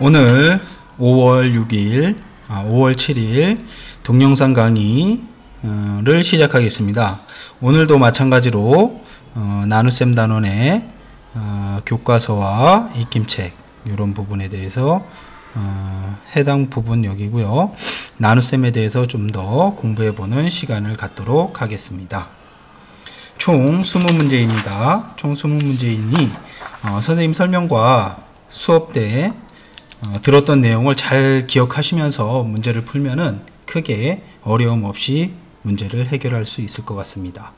오늘 5월 6일, 아, 5월 7일 동영상 강의를 시작하겠습니다. 오늘도 마찬가지로 어, 나누셈 단원의 어, 교과서와 익힘책 이런 부분에 대해서 어, 해당 부분 여기고요. 나누셈에 대해서 좀 더 공부해보는 시간을 갖도록 하겠습니다. 총 20문제입니다. 총 20문제이니 어, 선생님 설명과 수업 때 어, 들었던 내용을 잘 기억하시면서 문제를 풀면은 크게 어려움 없이 문제를 해결할 수 있을 것 같습니다.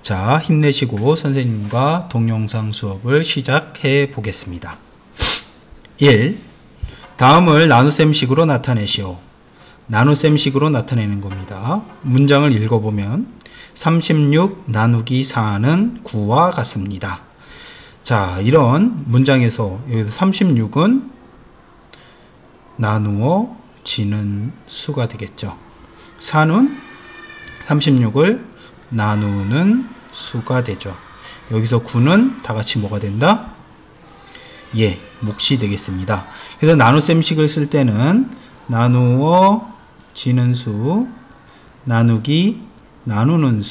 자, 힘내시고 선생님과 동영상 수업을 시작해 보겠습니다. 1. 다음을 나눗셈식으로 나타내시오. 나눗셈식으로 나타내는 겁니다. 문장을 읽어보면 36 나누기 4는 9와 같습니다. 자, 이런 문장에서 여기서 36은 나누어 지는 수가 되겠죠. 4는 36을 나누는 수가 되죠. 여기서 9는 다 같이 뭐가 된다? 예, 몫이 되겠습니다. 그래서 나눗셈식을 쓸 때는 나누어 지는 수, 나누기 나누는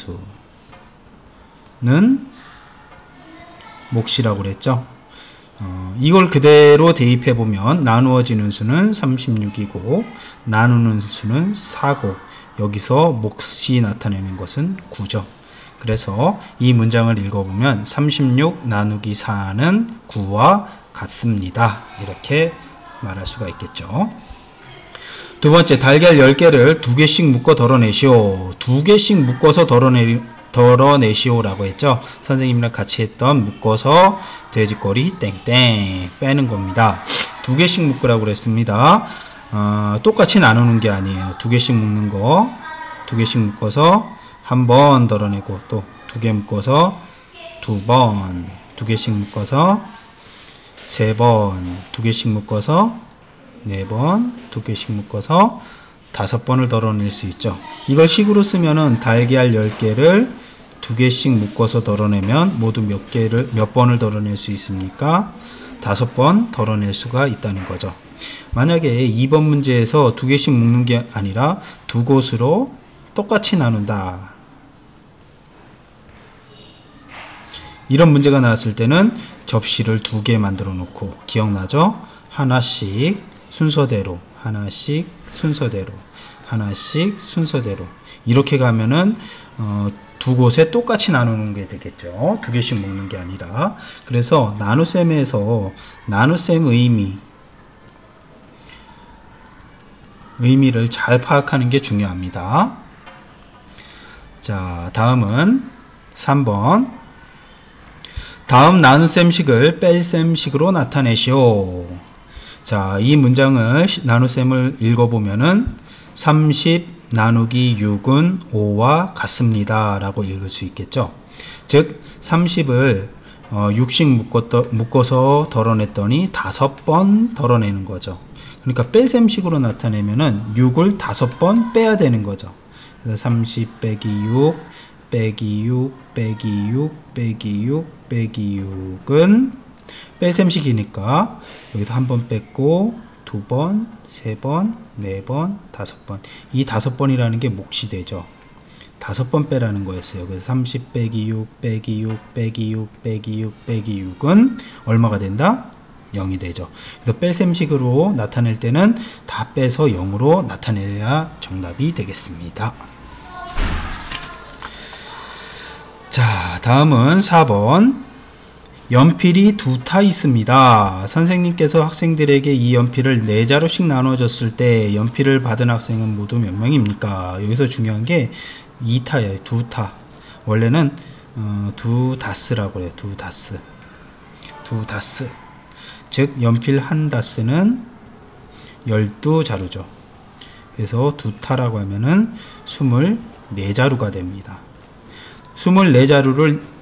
수는 몫이라고 그랬죠. 어, 이걸 그대로 대입해 보면 나누어지는 수는 36이고 나누는 수는 4고 여기서 몫이 나타내는 것은 9죠. 그래서 이 문장을 읽어보면 36 나누기 4는 9와 같습니다. 이렇게 말할 수가 있겠죠. 두 번째, 달걀 10개를 두 개씩 묶어 덜어내시오. 두 개씩 묶어서 덜어내, 덜어내시오라고 했죠. 선생님이랑 같이 했던 묶어서 돼지꼬리 땡땡 빼는 겁니다. 두 개씩 묶으라고 그랬습니다. 어, 똑같이 나누는 게 아니에요. 두 개씩 묶는 거. 두 개씩 묶어서 한 번 덜어내고 또 두 개 묶어서 두 번. 두 개씩 묶어서 세 번. 두 개씩 묶어서 네 번. 두 개씩 묶어서 다섯 번을 덜어낼 수 있죠. 이걸 식으로 쓰면은 달걀 10개를 두 개씩 묶어서 덜어내면 모두 몇 개를 몇 번을 덜어낼 수 있습니까? 다섯 번 덜어낼 수가 있다는 거죠. 만약에 2번 문제에서 두 개씩 묶는 게 아니라 두 곳으로 똑같이 나눈다. 이런 문제가 나왔을 때는 접시를 두 개 만들어 놓고 기억나죠? 하나씩 순서대로 하나씩 순서대로 하나씩 순서대로 이렇게 가면은 어, 두 곳에 똑같이 나누는 게 되겠죠. 두 개씩 먹는 게 아니라. 그래서 나눗셈에서 나눗셈 의미, 의미를 잘 파악하는 게 중요합니다. 자, 다음은 3번. 다음 나눗셈식을 뺄셈식으로 나타내시오. 자, 이 문장을 나눗셈을 읽어보면은 30 나누기 6은 5와 같습니다. 라고 읽을 수 있겠죠. 즉 30을 어, 6씩 묶어서 덜어냈더니 5번 덜어내는 거죠. 그러니까 뺄셈식으로 나타내면은 6을 5번 빼야 되는 거죠. 그래서 30 빼기 6 빼기 6 빼기 6 빼기 6 빼기 6은 뺄셈식이니까 여기서 한 번 뺐고 두 번, 세 번, 네 번, 다섯 번. 이 다섯 번이라는 게 몫이 되죠. 다섯 번 빼라는 거였어요. 그래서 30 빼기 6 빼기 6 빼기 6 빼기 6 빼기 6은 얼마가 된다? 0이 되죠. 그래서 뺄셈식으로 나타낼 때는 다 빼서 0으로 나타내야 정답이 되겠습니다. 자, 다음은 4번. 연필이 두 타 있습니다. 선생님께서 학생들에게 이 연필을 네 자루씩 나눠줬을 때 연필을 받은 학생은 모두 몇 명입니까? 여기서 중요한 게 2타예요. 두 타. 원래는 어, 두 다스라고 해요. 두 다스. 두 다스. 즉 연필 한 다스는 12자루죠. 그래서 두 타라고 하면은 24자루가 됩니다. 24자루를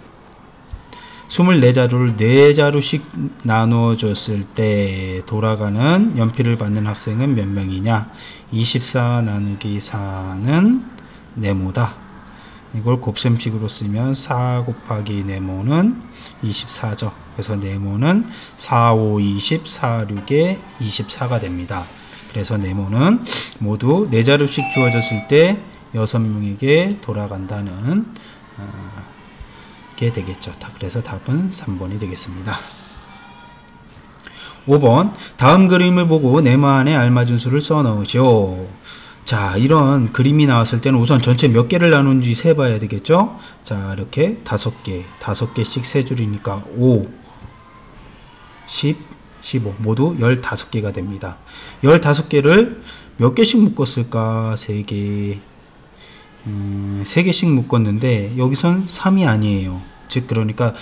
24자루를 4자루씩 나누어 줬을 때 돌아가는 연필을 받는 학생은 몇 명이냐 24 나누기 4는 네모다 이걸 곱셈식으로 쓰면 4 곱하기 네모는 24죠. 그래서 네모는 4, 5, 20, 4, 6에 24가 됩니다. 그래서 네모는 모두 4자루씩 주어졌을 때 6명에게 돌아간다는 어, 게 되겠죠. 그래서 답은 3번이 되겠습니다. 5번 다음 그림을 보고 네모 안에 알맞은 수를 써 넣으시오. 자 이런 그림이 나왔을 때는 우선 전체 몇 개를 나눈지 세봐야 되겠죠 자 이렇게 다섯 개 다섯 개씩 세 줄이니까 5 10 15 모두 15개가 됩니다 15개를 몇 개씩 묶었을까 3개 음, 3개씩 묶었는데 여기선 3이 아니에요 즉 그러니까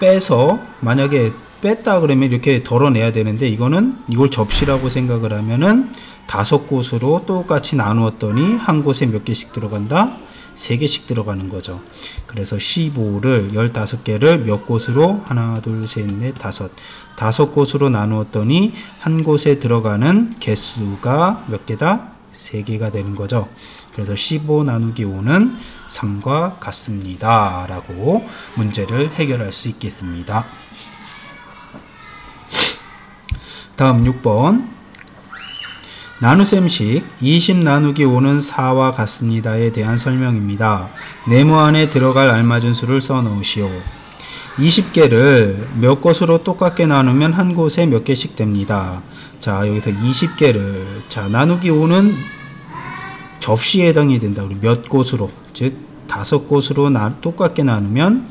빼서 만약에 뺐다 그러면 이렇게 덜어내야 되는데 이거는 이걸 접시라고 생각을 하면은 다섯 곳으로 똑같이 나누었더니 한 곳에 몇 개씩 들어간다? 3개씩 들어가는 거죠. 그래서 15를 15개를 몇 곳으로 하나 둘 셋 넷 다섯 다섯 곳으로 나누었더니 한 곳에 들어가는 개수가 몇 개다? 3개가 되는 거죠. 그래서 15 나누기 5는 3과 같습니다. 라고 문제를 해결할 수 있겠습니다. 다음 6번 나누셈식 20 나누기 5는 4와 같습니다에 대한 설명입니다. 네모 안에 들어갈 알맞은 수를 써 넣으시오. 20개를 몇 곳으로 똑같게 나누면 한 곳에 몇 개씩 됩니다. 자 여기서 20개를 자 나누기 5는 접시에 해당이 된다. 우리 몇 곳으로 즉 다섯 곳으로 나, 똑같게 나누면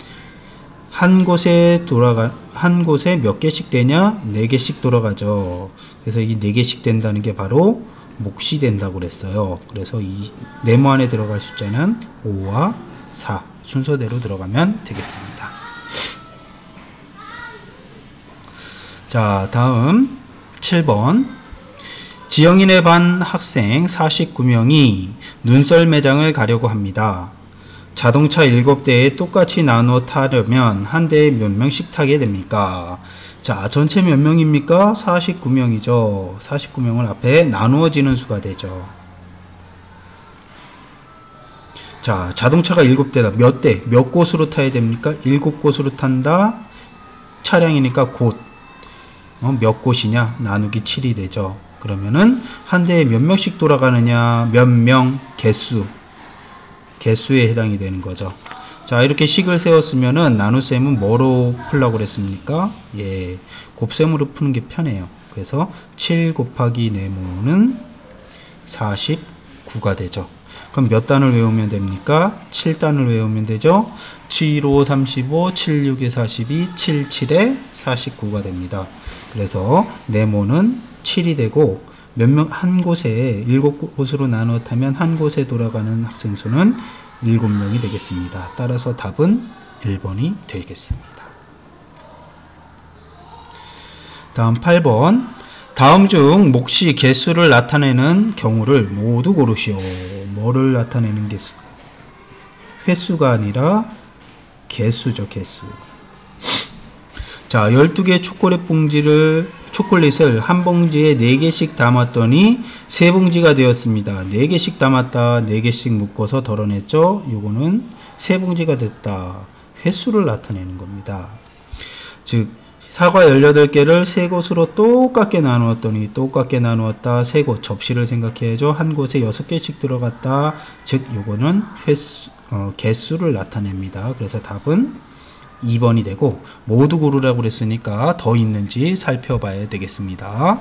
한 곳에 돌아가 한 곳에 몇 개씩 되냐? 네 개씩 돌아가죠. 그래서 이 네 개씩 된다는 게 바로 몫이 된다고 그랬어요. 그래서 이 네모 안에 들어갈 숫자는 5와 4 순서대로 들어가면 되겠습니다. 자, 다음 7번 지영인의 반 학생 49명이 눈썰 매장을 가려고 합니다. 자동차 7대에 똑같이 나누어 타려면 한 대에 몇 명씩 타게 됩니까? 자, 전체 몇 명입니까? 49명이죠. 49명을 앞에 나누어지는 수가 되죠. 자, 자동차가 7대다. 몇 대? 몇 곳으로 타야 됩니까? 7곳으로 탄다. 차량이니까 곳. 어, 몇 곳이냐? 나누기 7이 되죠. 그러면은 한 대에 몇 명씩 돌아가느냐? 몇 명? 개수. 개수에 해당이 되는 거죠. 자 이렇게 식을 세웠으면은 나눗셈은 뭐로 풀라고 그랬습니까? 예, 곱셈으로 푸는 게 편해요. 그래서 7 곱하기 네모는 49가 되죠. 그럼 몇 단을 외우면 됩니까? 7단을 외우면 되죠. 7, 5, 35, 7, 6에 42, 7, 7에 49가 됩니다. 그래서 네모는 7이 되고 몇 명 한 곳에 일곱 곳으로 나누어 타면 한 곳에 돌아가는 학생 수는 일곱 명이 되겠습니다. 따라서 답은 1번이 되겠습니다. 다음 8번 다음 중 몫이 개수를 나타내는 경우를 모두 고르시오. 뭐를 나타내는 개수? 횟수가 아니라 개수죠, 개수. 자, 12개 초콜릿 봉지를 초콜릿을 한 봉지에 4개씩 담았더니 3봉지가 되었습니다. 4개씩 담았다. 4개씩 묶어서 덜어냈죠. 요거는 3봉지가 됐다. 횟수를 나타내는 겁니다. 즉 사과 18개를 3곳으로 똑같게 나누었더니 똑같게 나누었다. 3곳 접시를 생각해야죠. 한 곳에 6개씩 들어갔다. 즉 요거는 횟수, 어, 개수를 나타냅니다. 그래서 답은 2번이 되고 모두 고르라고 그랬으니까 더 있는지 살펴봐야 되겠습니다.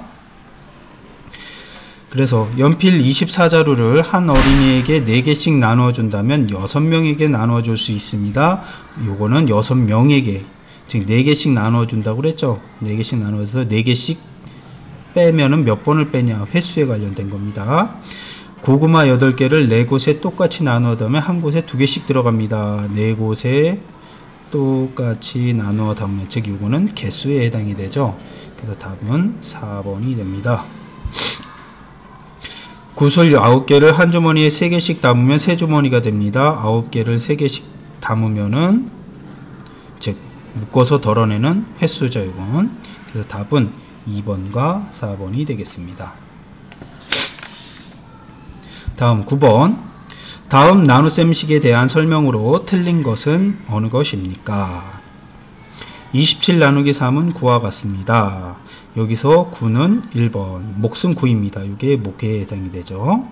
그래서 연필 24자루를 한 어린이에게 4개씩 나누어 준다면 6명에게 나누어 줄 수 있습니다. 요거는 6명에게 즉 4개씩 나누어 준다고 그랬죠. 4개씩 나누어서 4개씩 빼면은 몇 번을 빼냐 횟수에 관련된 겁니다. 고구마 8개를 4곳에 똑같이 나누어 두면 한 곳에 2개씩 들어갑니다. 4곳에 똑같이 나누어 담으면 즉 이거는 개수에 해당이 되죠. 그래서 답은 4번이 됩니다. 구슬 9개를 한 주머니에 3개씩 담으면 3주머니가 됩니다. 9개를 3개씩 담으면은 즉 묶어서 덜어내는 횟수죠. 이건. 그래서 답은 2번과 4번이 되겠습니다. 다음 9번 다음 나눗셈식에 대한 설명으로 틀린 것은 어느 것입니까? 27 나누기 3은 9와 같습니다. 여기서 9는 1번, 목숨 9입니다. 이게 목회에 해당이 되죠.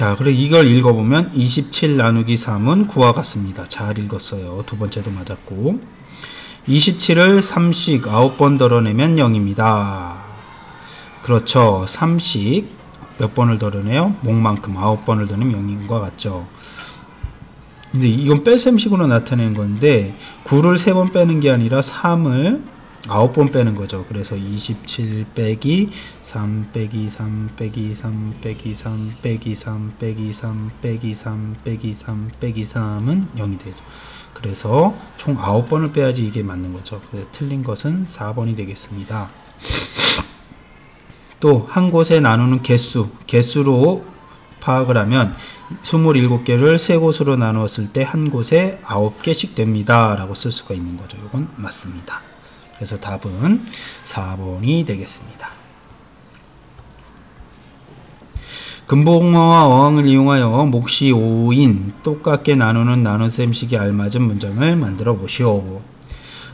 자, 그리고 이걸 읽어보면 27 나누기 3은 9와 같습니다. 잘 읽었어요. 두 번째도 맞았고. 27을 3씩 9번 덜어내면 0입니다. 그렇죠. 3씩 몇 번을 덜어내요? 목만큼 9번을 덜으면 0인 것 같죠. 근데 이건 뺄셈식으로 나타내는 건데 9를 3번 빼는 게 아니라 3을 9번 빼는 거죠. 그래서 27 빼기 3 빼기 3 빼기 3 빼기 3 빼기 3 빼기 3 빼기 3 빼기 3 빼기 3은 0이 되죠. 그래서 총 9번을 빼야지 이게 맞는 거죠. 그래서 틀린 것은 4번이 되겠습니다. 또 한 곳에 나누는 개수, 개수로 파악을 하면 27개를 세 곳으로 나누었을 때 한 곳에 9개씩 됩니다. 라고 쓸 수가 있는 거죠. 이건 맞습니다. 그래서 답은 4번이 되겠습니다. 금붕어와 어항을 이용하여 몫이 5인 똑같게 나누는 나눗셈식에 알맞은 문장을 만들어 보시오.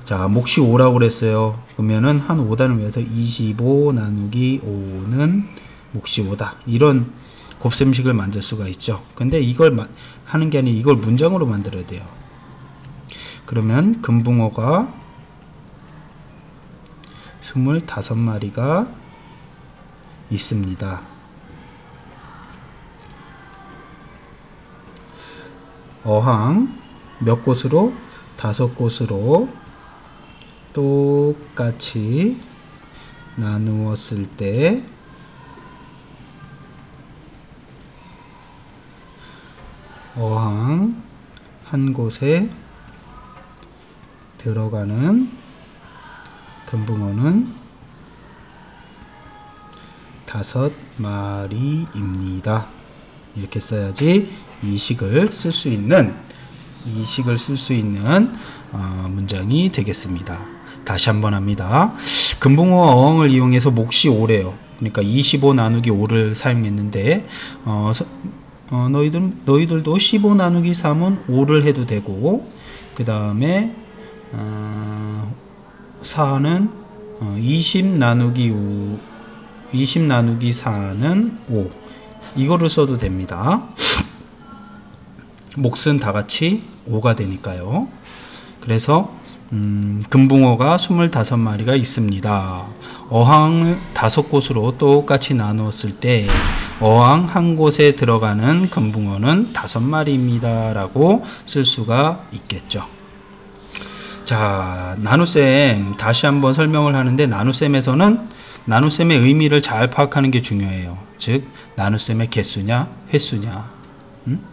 자, 몫이 5라고 그랬어요. 그러면은 한 5단을 위해서 25 나누기 5는 몫이 5다. 이런 곱셈식을 만들 수가 있죠. 근데 이걸 하는 게 아니라 이걸 문장으로 만들어야 돼요. 그러면 금붕어가 25마리가 있습니다. 어항 몇 곳으로? 다섯 곳으로 똑같이 나누었을 때 어항 한 곳에 들어가는 금붕어는 다섯 마리입니다. 이렇게 써야지 이 식을 쓸 수 있는 이 식을 쓸 수 있는 어, 문장이 되겠습니다. 다시 한번 합니다. 금붕어 어항을 이용해서 몫이 5래요. 그러니까 25 나누기 5를 사용했는데 어, 어, 너희들, 너희들도 15 나누기 3은 5를 해도 되고 그 다음에 어, 4는 20 어, 나누기 5 20 나누기 4는 5 이거를 써도 됩니다. 몫은 다 같이 5가 되니까요. 그래서 음, 금붕어가 25마리가 있습니다. 어항을 다섯 곳으로 똑같이 나누었을 때 어항 한 곳에 들어가는 금붕어는 다섯 마리입니다. 라고 쓸 수가 있겠죠. 자, 나눗셈 다시 한번 설명을 하는데 나눗셈에서는 나눗셈의 의미를 잘 파악하는 게 중요해요. 즉, 나눗셈의 개수냐, 횟수냐, 음?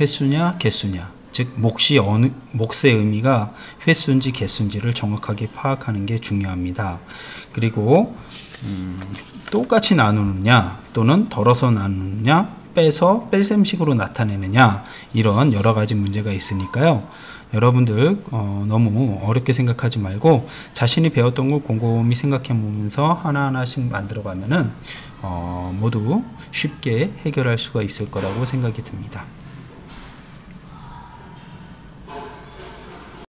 횟수냐, 개수냐. 즉 몫이 어느 몫의 의미가 횟수인지 개수인지를 정확하게 파악하는 게 중요합니다. 그리고 음, 똑같이 나누느냐 또는 덜어서 나누느냐 빼서 뺄셈식으로 나타내느냐 이런 여러 가지 문제가 있으니까요. 여러분들 어, 너무 어렵게 생각하지 말고 자신이 배웠던 걸 곰곰이 생각해 보면서 하나하나씩 만들어 가면은 어, 모두 쉽게 해결할 수가 있을 거라고 생각이 듭니다.